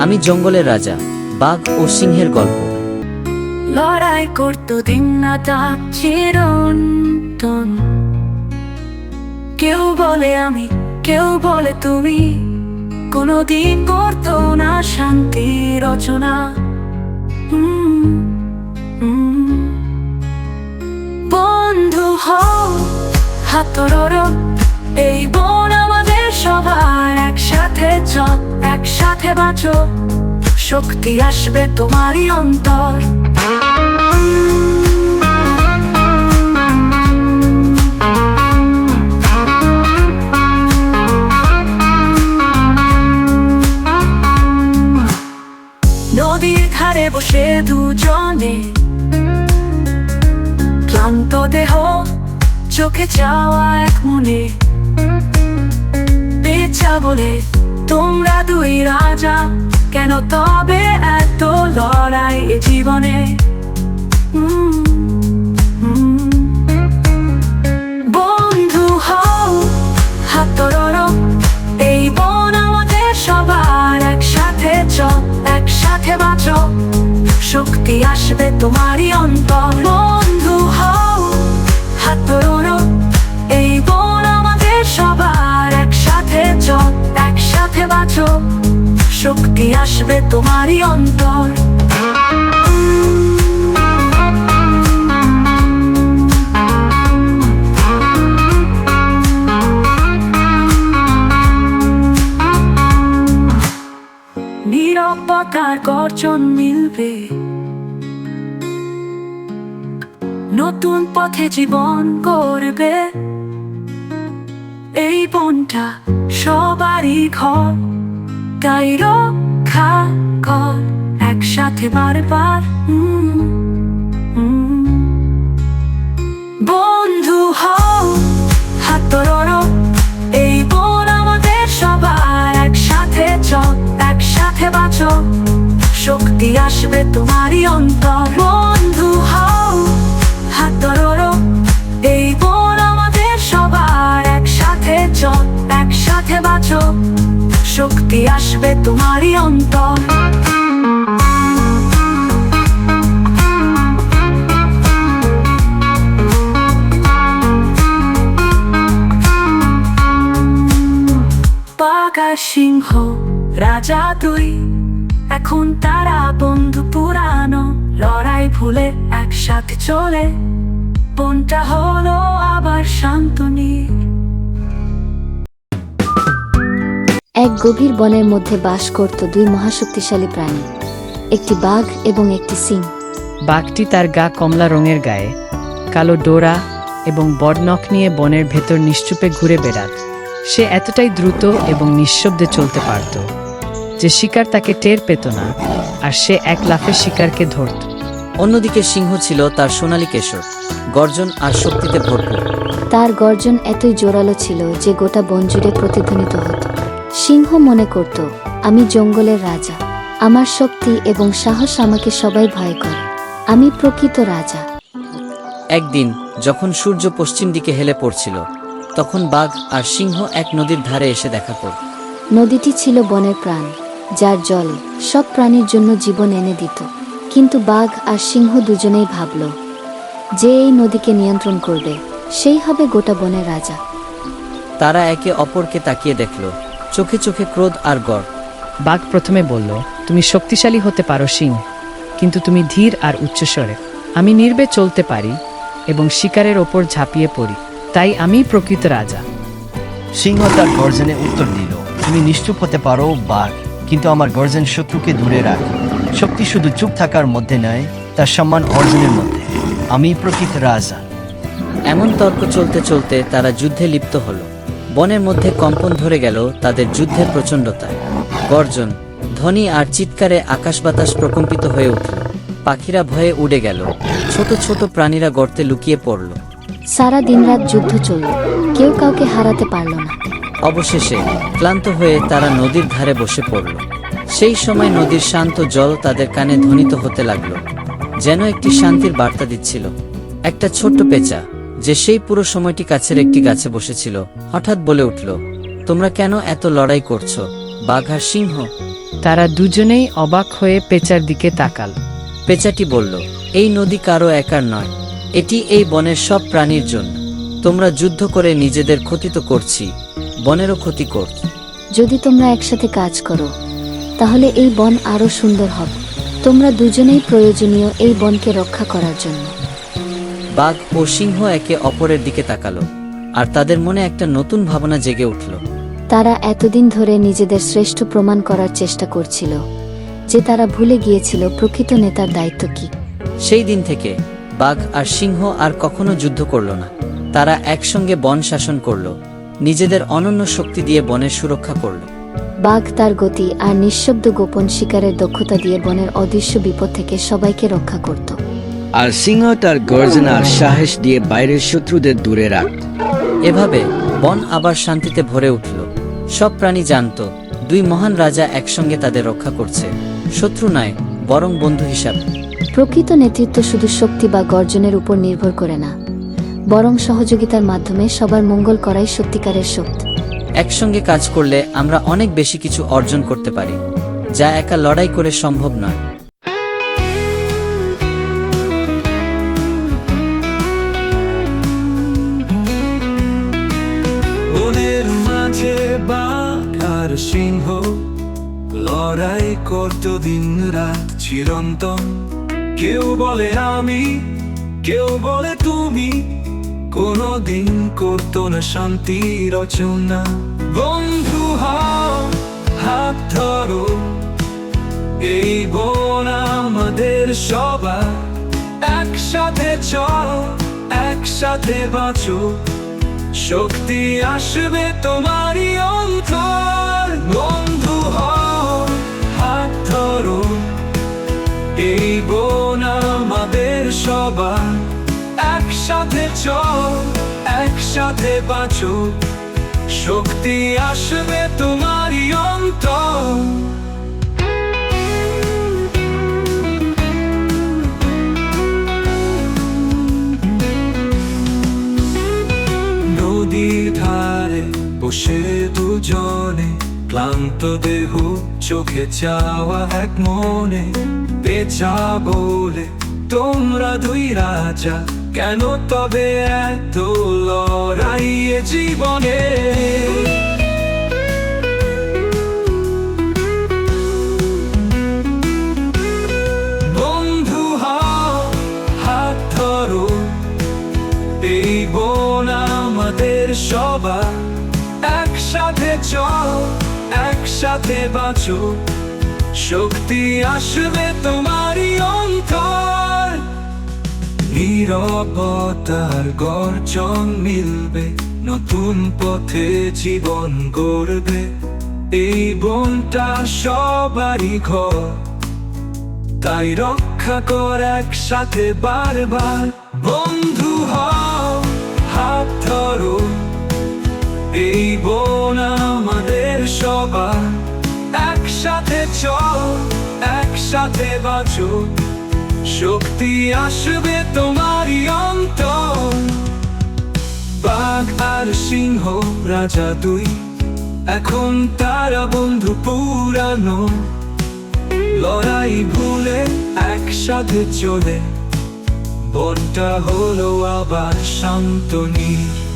আমি জঙ্গলের রাজা, বাঘ ও সিংহের গল্প। লড়াই করতো দিনরাতা চিরন্তন। কেউ বলে আমি, কেউ বলে তুমি। কোনদিন করতো না শান্তি রচনা। বন্ধু হও হাতর এই বোন আমাদের সবার একসাথে চল, একসাথে বাঁচো। শক্তি আসবে তোমারই অন্তর। নদীর ধারে বসে দুজনে ক্লান্ত দেহ, চোখে চাওয়া এক মনে। বেচা বলে তোমরা দুই রাজা কেন তবে এত লড়াই জীবনে? বাঁচো শক্তি আসবে তোমারই অন্তর। নিরবতার গর্জন মিলবে। নতুন পথে জীবন করবে এই বনটা সবারই ঘর তাই রক্ষা কর একসাথে বারবার হুম। শক্তি আসবে তোমারই অন্তর? বাঘা সিংহ, রাজা তুই এখন তারা বন্ধু পুরানো, লড়াই ভুলে একসাথে চলে। বনটা হলো আবার শান্তনী। এক গভীর বনের মধ্যে বাস করত দুই মহাশক্তিশালী প্রাণী একটি বাঘ এবং একটি সিং। বাঘটি তার গা কমলা রঙের গায়ে কালো ডোরা এবং বড়নখ নিয়ে বনের ভেতর নিশ্চুপে ঘুরে বেড়াত। সে এতটাই দ্রুত এবং নিঃশব্দে চলতে পারত যে শিকার তাকে টের পেত না আর সে এক লাফে শিকারকে ধরত। অন্যদিকে সিংহ ছিল তার সোনালী কেশর গর্জন আর শক্তিতে ভরপুর। তার গর্জন এতই জোরালো ছিল যে গোটা বন জুড়ে প্রতিধ্বনিত হতো। সিংহ মনে করত আমি জঙ্গলের রাজা। আমার শক্তি এবং সাহস আমাকে সবাই ভয় করে। আমি প্রকৃত রাজা। একদিন যখন সূর্য পশ্চিম দিকে হেলে পড়ছিল তখন বাঘ আর সিংহ এক নদীর ধারে এসে দেখা করল। নদীটি ছিল বনের প্রাণ যার জল সব প্রাণীর জন্য জীবন এনে দিত। কিন্তু বাঘ আর সিংহ দুজনেই ভাবল যে এই নদীকে নিয়ন্ত্রণ করবে সেই হবে গোটা বনের রাজা। তারা একে অপরকে তাকিয়ে দেখল। চোখে চোখে ক্রোধ আর গড় বাঘ প্রথমে বলল তুমি শক্তিশালী হতে পারো সিং কিন্তু তুমি ধীর আর উচ্চস্বরে। আমি নির্বে চলতে পারি এবং শিকারের ওপর ঝাঁপিয়ে পড়ি। তাই আমি প্রকৃত রাজা। সিংহ তার গর্জনে উত্তর দিল তুমি নিশ্চুপ হতে পারো বাঘ কিন্তু আমার গর্জন শত্রুকে দূরে রাখ। শক্তি শুধু চুপ থাকার মধ্যে নয় তার সম্মান অর্জনের মধ্যে। আমি প্রকৃত রাজা। এমন তর্ক চলতে চলতে তারা যুদ্ধে লিপ্ত হলো। বনের মধ্যে কম্পন ধরে গেল তাদের যুদ্ধের প্রচণ্ডতায় গর্জন ধ্বনি আর চিৎকারে আকাশ বাতাস প্রকম্পিত হয়ে উঠল। পাখিরা ভয়ে উড়ে গেল। ছোট ছোট প্রাণীরা গর্তে লুকিয়ে পড়ল। সারা দিনরাত যুদ্ধ চলল। কেউ কাউকে হারাতে পারল না। অবশেষে ক্লান্ত হয়ে তারা নদীর ধারে বসে পড়ল। সেই সময় নদীর শান্ত জল তাদের কানে ধ্বনিত হতে লাগল। যেন একটি শান্তির বার্তা দিচ্ছিল। একটা ছোট্ট পেঁচা। যে সেই পুরো সময়টি কাছের একটি গাছে বসেছিল হঠাৎ বলে উঠল তোমরা কেন এত লড়াই করছ? বাঘ আর সিংহ? তারা দুজনেই অবাক হয়ে পেঁচার দিকে তাকাল। পেঁচাটি বলল এই নদী কারও একার নয়। এটি এই বনের সব প্রাণীর জন্য। তোমরা যুদ্ধ করে নিজেদের ক্ষতি তো করছি বনেরও ক্ষতি কর যদি তোমরা একসাথে কাজ করো তাহলে এই বন আরও সুন্দর হবে। তোমরা দুজনেই প্রয়োজনীয় এই বনকে রক্ষা করার জন্য। বাঘ ও সিংহ একে অপরের দিকে তাকালো আর তাদের মনে একটা নতুন ভাবনা জেগে উঠল। তারা এতদিন ধরে নিজেদের শ্রেষ্ঠ প্রমাণ করার চেষ্টা করছিল যে তারা ভুলে গিয়েছিল প্রকৃত নেতার দায়িত্ব কি। সেই দিন থেকে বাঘ আর সিংহ আর কখনো যুদ্ধ করল না। তারা একসঙ্গে বন শাসন করল নিজেদের অনন্য শক্তি দিয়ে বনের সুরক্ষা করল। বাঘ তার গতি আর নিঃশব্দ গোপন শিকারের দক্ষতা দিয়ে বনের অদৃশ্য বিপদ থেকে সবাইকে রক্ষা করত। আর সিংহ তার গর্জন আর সাহস দিয়ে বাইরের শত্রুদের দূরে রাখত এভাবে বন আবার শান্তিতে ভরে উঠল। সব প্রাণী জানত দুই মহান রাজা একসঙ্গে তাদের রক্ষা করছে। শত্রু নয় বরং বন্ধু হিসাবে। প্রকৃত নেতৃত্ব শুধু শক্তি বা গর্জনের উপর নির্ভর করে না বরং সহযোগিতার মাধ্যমে সবার মঙ্গল করাই সত্যিকারের শক্তি। একসঙ্গে কাজ করলে আমরা অনেক বেশি কিছু অর্জন করতে পারি যা একা লড়াই করে সম্ভব নয়। মাঝে বাঘ আর সিংহ লড়াই করত দিন রাত চিরন্তন। কেউ বলে আমি, কেউ বলে তুমি কোনো দিন করতো না শান্তি রচনা। বন্ধু হাত ধরো, এই বোন আমাদের সবার। একসাথে চল, একসাথে বাঁচো। শক্তি আসবে তোমারই অন্তর। বন্ধু হও, হাত ধরো। এই বোন আমাদের সবার। একসাথে চল, একসাথে বাঁচো। শক্তি আসবে তোমারই ক্লান্ত দেহ, চোখে চাওয়া এক মনে। বেচা বলে, তোমরা দুই রাজা, কেন তবে এত লড়াই জীবনে? বন্ধু হাত ধরো। এই বোন আমাদের সবার, একসাথে চল। একসাথে বাঁচো। শক্তি আসবে তোমারই অন্তর। নীরবতার গর্জন মিলবে, নতুন পথে জীবন গড়বে। এই বনটা সবারই ঘর। তাই রক্ষা কর একসাথে বারবার। বন্ধু হও, হাত ধরো। এই বোন চল একসাথে বাঁচো। শক্তি আসবে তোমারই অন্তর। বাঘ আর সিংহ, রাজা দুই, এখন তারা বন্ধু পুরানো। লড়াই ভুলে একসাথে চলে, বনটা হলো আবার শান্তনী বাঘ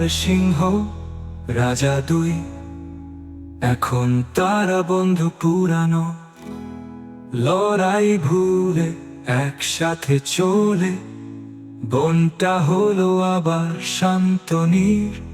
আর সিংহ, রাজা দুই। এখন তারা বন্ধু পুরানো। লড়াই ভুলে একসাথে চলে। বনটা হলো আবার শান্তনীর